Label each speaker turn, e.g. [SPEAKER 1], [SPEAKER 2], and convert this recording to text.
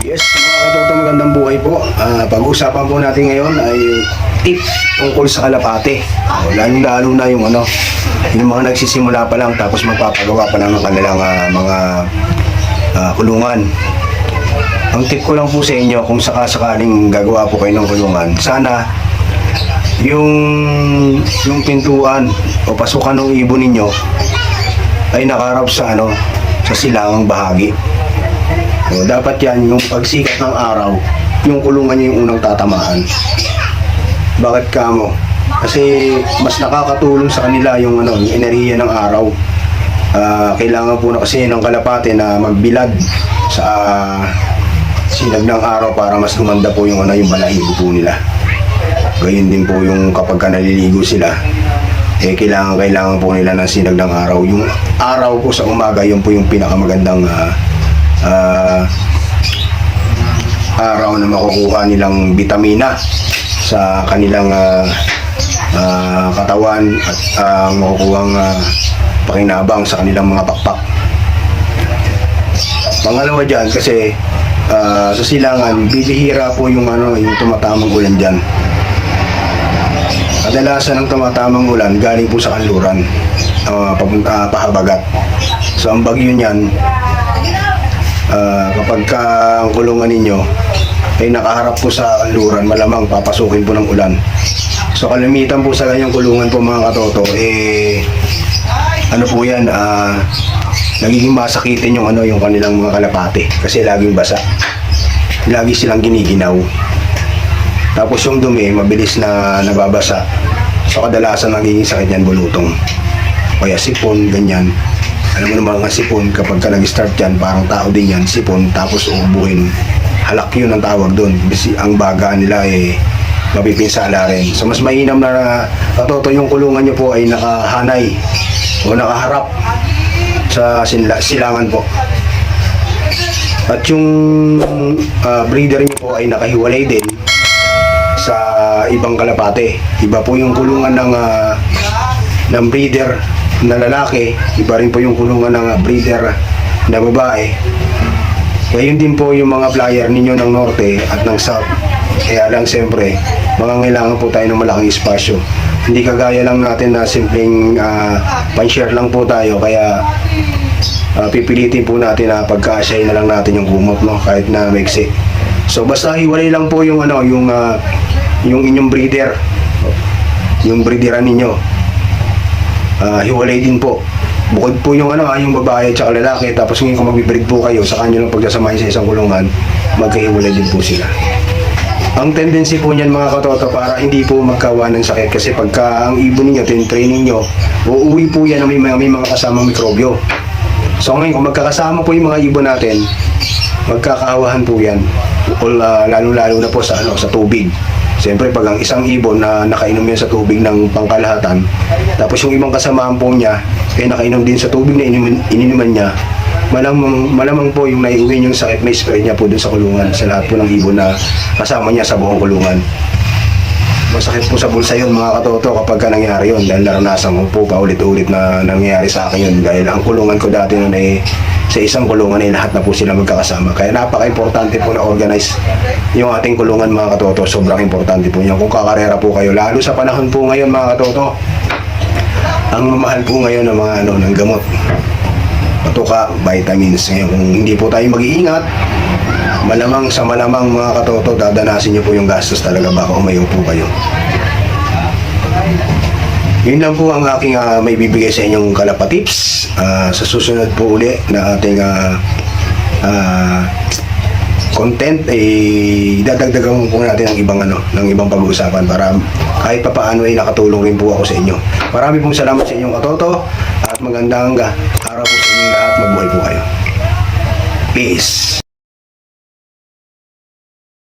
[SPEAKER 1] Yes, mga katoto magandang buhay po. Ah, pag-usapan po natin ngayon ay yung tip tungkol sa kalapate. Oh, Lalo-lalo na yung ano, yung mga nagsisimula pa lang tapos magpapagawa pa lang ng kanilang ah, mga ah, kulungan. Ang tip ko lang po sa inyo kung sakasakaling gagawa po kayo ng kulungan, sana yung yung pintuan o pasukan ng ibon ninyo ay nakaharap sa ano sa silangang bahagi. O, dapat yan, yung pagsikat ng araw, yung kulungan niya yung unang tatamaan. Bakit ka mo? Kasi mas nakakatulong sa kanila yung ano, yung enerhiya ng araw. Ah, kailangan po na kasi ng kalapate na magbilad sa sinag ng araw para mas gumanda po yung ano, yung balahibo po nila. Gayun din po yung kapag ka naliligo sila, eh kailangan kailangan po nila ng sinag ng araw. Yung araw po sa umaga, yun po yung pinakamagandang ah, ah, araw na makukuha nilang bitamina sa kanilang ah, ah, katawan at uh, makukuha pakinabang sa kanilang mga pakpak. Pangalawa dyan kasi ah, sa silangan, bibihira po yung ano, yung tumatamang ulan dyan. Kadalasan ng tumatamang ulan galing po sa kanluran, uh, papunta pahabagat. So ang bagyo niyan, ah, kapag ka ang kulungan ninyo ay nakaharap po sa kanluran, malamang papasukin po ng ulan. So kalimitan po sa ganyang kulungan po mga katoto, eh ano po yan, ah, nagiging masakitin yung ano yung kanilang mga kalapate kasi laging basa. Lagi silang giniginaw. Tapos yung dumi, mabilis na nababasa. So kadalasan nagiging sakit yan bulutong. Kaya sipon, ganyan. Alam mo naman mga sipon, kapag ka nag-start yan, parang tao din yan, sipon, tapos uubuhin. Halak yun ang tawag doon. Kasi ang baga nila eh, mapipinsala rin. So mas mainam na katoto yung kulungan nyo po ay nakahanay o nakaharap sa sila, silangan po. At yung ah, breeder nyo po ay nakahiwalay din ibang kalapate. Iba po yung kulungan ng ah, ng breeder na lalaki, iba rin po yung kulungan ng ah, breeder na babae. Ngayon din po yung mga flyer ninyo ng norte at ng south. Kaya lang siyempre, mangangailangan po tayo ng malaking espasyo. Hindi kagaya lang natin na simpleng uh, pan-share lang po tayo. Kaya ah, pipilitin po natin na pagkasyahin na lang natin yung gumot no kahit na maiksi. So basta hiwalay lang po yung ano yung ah, yung inyong breeder. Yung breederan ninyo. Ah, hiwalay din po. Bukod po yung ano, ah, yung babae at saka lalaki, tapos ngayon kung magbibreed po kayo, sa kanyo lang pagkasamahin sa isang kulungan, magkahiwalay din po sila. Ang tendency po niyan mga katoto para hindi po magkawa ng sakit kasi pagka ang ibon ninyo, tin-training nyo, uuwi po yan may, mga- may mga kasamang mikrobyo. So ngayon, kung magkakasama po yung mga ibon natin, magkakaawahan po yan. All, ah, lalo-lalo na po sa, ano, sa tubig. Siyempre, pag ang isang ibon na nakainom yan sa tubig ng pangkalahatan, tapos yung ibang kasamaan po niya, eh nakainom din sa tubig na ininuman, ininuman niya, malamang, malamang po yung naiuwi yung sakit, may spray niya po dun sa kulungan, sa lahat po ng ibon na kasama niya sa buong kulungan. Masakit po sa bulsa yun mga katoto kapag ka nangyari yun dahil naranasan ko po paulit-ulit na nangyari sa akin yun dahil ang kulungan ko dati noon ay sa isang kulungan ay lahat na po sila magkakasama. Kaya napaka-importante po na organize yung ating kulungan mga katoto. Sobrang importante po yan. Kung kakarera po kayo, lalo sa panahon po ngayon mga katoto, ang mamahal po ngayon ng mga ano, ng gamot. Patuka, vitamins. Ngayon, kung hindi po tayo mag-iingat, malamang sa malamang mga katoto, dadanasin niyo po yung gastos talaga baka umayo po kayo. Yun lang po ang aking ah, may bibigay sa inyong kalapatips. Ah, sa susunod po uli na ating ah, ah, content eh dadagdagan po natin ng ibang ano, ng ibang pag-uusapan para kahit pa paano ay nakatulong rin po ako sa inyo. Marami pong salamat sa inyong katoto at magandang araw po sa inyong lahat. Mabuhay po kayo. Peace.